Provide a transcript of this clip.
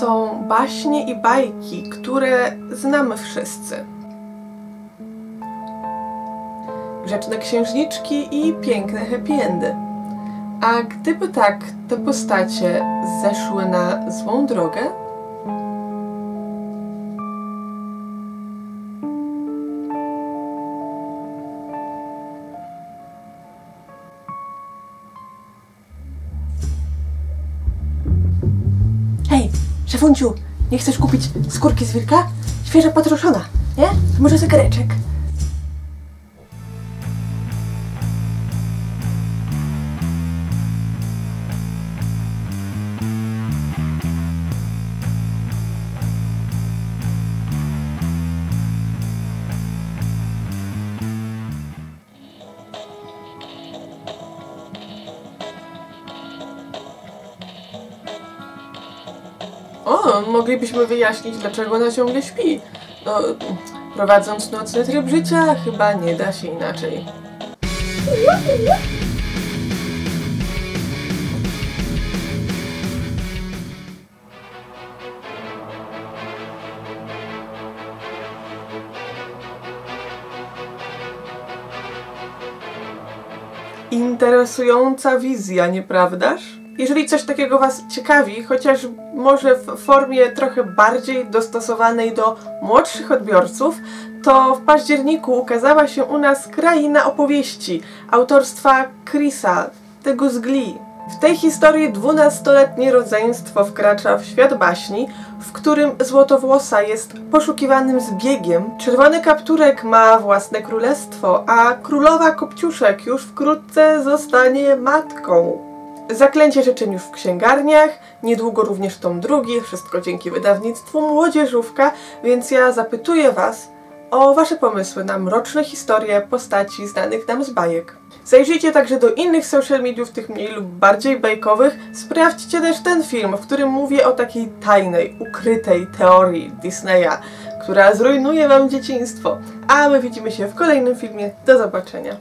Są baśnie i bajki, które znamy wszyscy. Grzeczne księżniczki i piękne happy endy. A gdyby tak te postacie zeszły na złą drogę, szefunciu, nie chcesz kupić skórki z wilka? Świeża patroszona, nie? Może zegareczek? O, moglibyśmy wyjaśnić, dlaczego ona ciągle śpi. No, prowadząc nocny tryb życia, chyba nie da się inaczej. Interesująca wizja, nieprawdaż? Jeżeli coś takiego Was ciekawi, chociaż może w formie trochę bardziej dostosowanej do młodszych odbiorców, to w październiku ukazała się u nas Kraina Opowieści autorstwa Chrisa, tego z Glee. W tej historii dwunastoletnie rodzeństwo wkracza w świat baśni, w którym Złotowłosa jest poszukiwanym zbiegiem, czerwony kapturek ma własne królestwo, a królowa Kopciuszek już wkrótce zostanie matką. Zaklęcie już w księgarniach, niedługo również tom drugi, wszystko dzięki wydawnictwu Młodzieżówka, więc ja zapytuję Was o Wasze pomysły na mroczne historie postaci znanych nam z bajek. Zajrzyjcie także do innych social mediów, tych mniej lub bardziej bajkowych. Sprawdźcie też ten film, w którym mówię o takiej tajnej, ukrytej teorii Disneya, która zrujnuje Wam dzieciństwo. A my widzimy się w kolejnym filmie. Do zobaczenia.